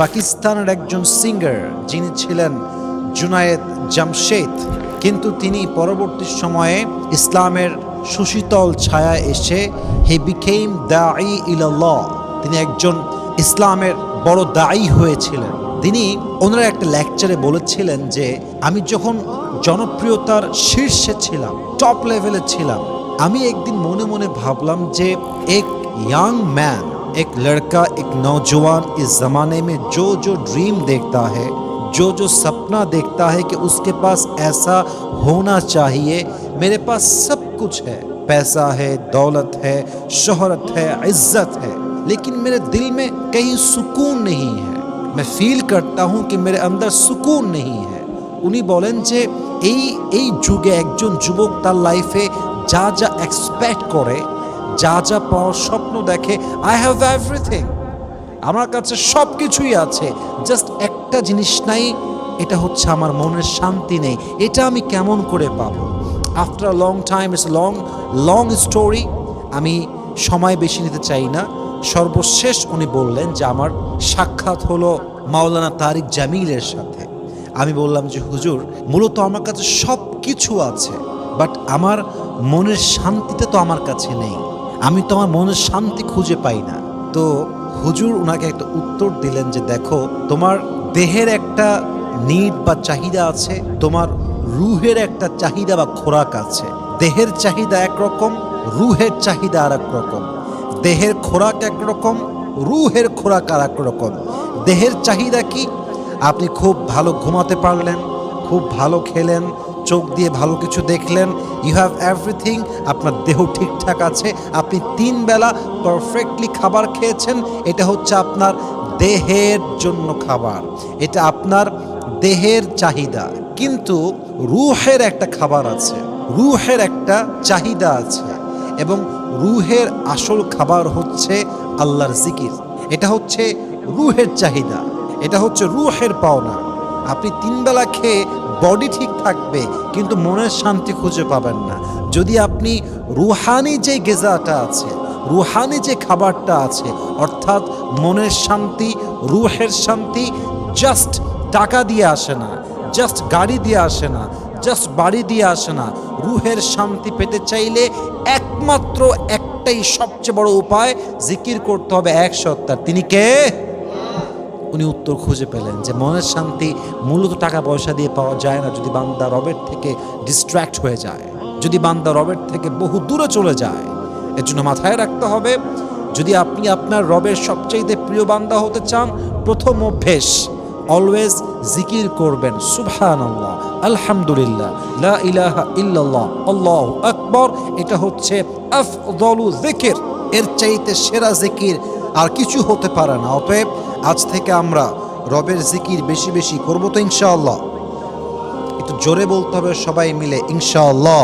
পাকিস্তানের একজন সিঙ্গার যিনি ছিলেন জুনায়েদ জামশেদ, কিন্তু তিনি পরবর্তী সময়ে ইসলামের সুশীতল ছায়া এসে হে বিকেম দাঈ ইল তিনি একজন ইসলামের বড় দায়ী হয়েছিলেন। তিনি ওনারা একটা লেকচারে বলেছিলেন যে, আমি যখন জনপ্রিয়তার শীর্ষে ছিলাম টপ লেভেলে ছিলাম, আমি একদিন মনে মনে ভাবলাম যে, এক ইয়াং ম্যান एक लड़का एक नौजवान इस ज़माने में जो जो ड्रीम देखता है जो जो सपना देखता है कि उसके पास ऐसा होना चाहिए मेरे पास सब कुछ है पैसा है दौलत है शोहरत है इज्जत है लेकिन मेरे दिल में कहीं सुकून नहीं है मैं फील करता हूँ कि मेरे अंदर सुकून नहीं है উনি বলেন যে এই এই যুগে একজন যুবক তার লাইফে যা যা এক্সপেক্ট করে যা যা পাওয়ার স্বপ্ন দেখে আই হ্যাভ এভরিথিং আমার কাছে সব কিছুই আছে। জাস্ট একটা জিনিস নাই, এটা হচ্ছে আমার মনের শান্তি নেই। এটা আমি কেমন করে পাবো? After long time it's long long story আমি সময় বেশি নিতে চাই না। সর্বশেষ উনি বললেন যে আমার সাক্ষাৎ হলো মাওলানা তারিক জামিলের সাথে। আমি বললাম যে, হুজুর, মূলত আমার কাছে সব কিছু আছে বাট আমার মনের শান্তিটা তো আমার কাছে নেই। আমি তো আমার মনের শান্তি খুঁজে পাই না। তো হুজুর ওনাকে একটা উত্তর দিলেন যে, দেখো, তোমার দেহের একটা নিড বা চাহিদা আছে, তোমার রুহের একটা চাহিদা বা খোরাক আছে। দেহের চাহিদা একরকম, রুহের চাহিদা আর রকম দেহের খোরাক একরকম, রুহের খোরাক আর রকম দেহের চাহিদা কি? আপনি খুব ভালো ঘুমাতে পারলেন, খুব ভালো খেলেন চোখ দিয়ে ভালো কিছু দেখলেন ইউ হ্যাভ এভরিথিং আপনার দেহ ঠিকঠাক আছে, আপনি তিন বেলা পারফেক্টলি খাবার খেয়েছেন, এটা হচ্ছে আপনার দেহের জন্য খাবার, এটা আপনার দেহের চাহিদা, কিন্তু রুহের একটা খাবার আছে, রুহের একটা চাহিদা আছে, এবং রুহের আসল খাবার হচ্ছে আল্লাহর জিকির, এটা হচ্ছে রুহের চাহিদা, এটা হচ্ছে রুহের পাওনা, আপনি তিন বেলা খেয়ে বডি ঠিক থাকবে, কিন্তু মনের শান্তি খুঁজে পাবেন না। যদি আপনি রুহানি যে গেজাটা আছে, রুহানি যে খাবারটা আছে, অর্থাৎ মনের শান্তি, রুহের শান্তি জাস্ট টাকা দিয়ে আসে না জাস্ট গাড়ি দিয়ে আসে না জাস্ট বাড়ি দিয়ে আসে না, রুহের শান্তি পেতে চাইলে একমাত্র একটাই সবচেয়ে বড় উপায়, জিকির করতে হবে এক সত্তার। তিনি কে? উনি উত্তর খুঁজে পেলেন যে মনের শান্তি মূলত টাকা পয়সা দিয়ে পাওয়া যায় না যদি বান্দা রবের থেকে ডিস্ট্র্যাক্ট হয়ে যায়। যদি বান্দা রবের থেকে বহু দূরে চলে যায়। এর জন্য মাথায় রাখতে হবে, যদি আপনি আপনার রবের সবচাইতে প্রিয় বান্দা হতে চান, প্রথম অভ্যেস অলওয়েজ জিকির করবেন সুবহান আল্লাহ আলহামদুলিল্লাহ, লা ইলাহা ইল্লাল্লাহ, আল্লাহু আকবর, এটা হচ্ছে আফদলু জিকির এর চাইতে সেরা জিকির আর কিছু হতে পারে না, অতএব আজ থেকে আমরা রবের জিকির বেশি বেশি করব তো ইনশাআল্লাহ। একটু জোরে বলতে হবে সবাই মিলে, ইনশাআল্লাহ।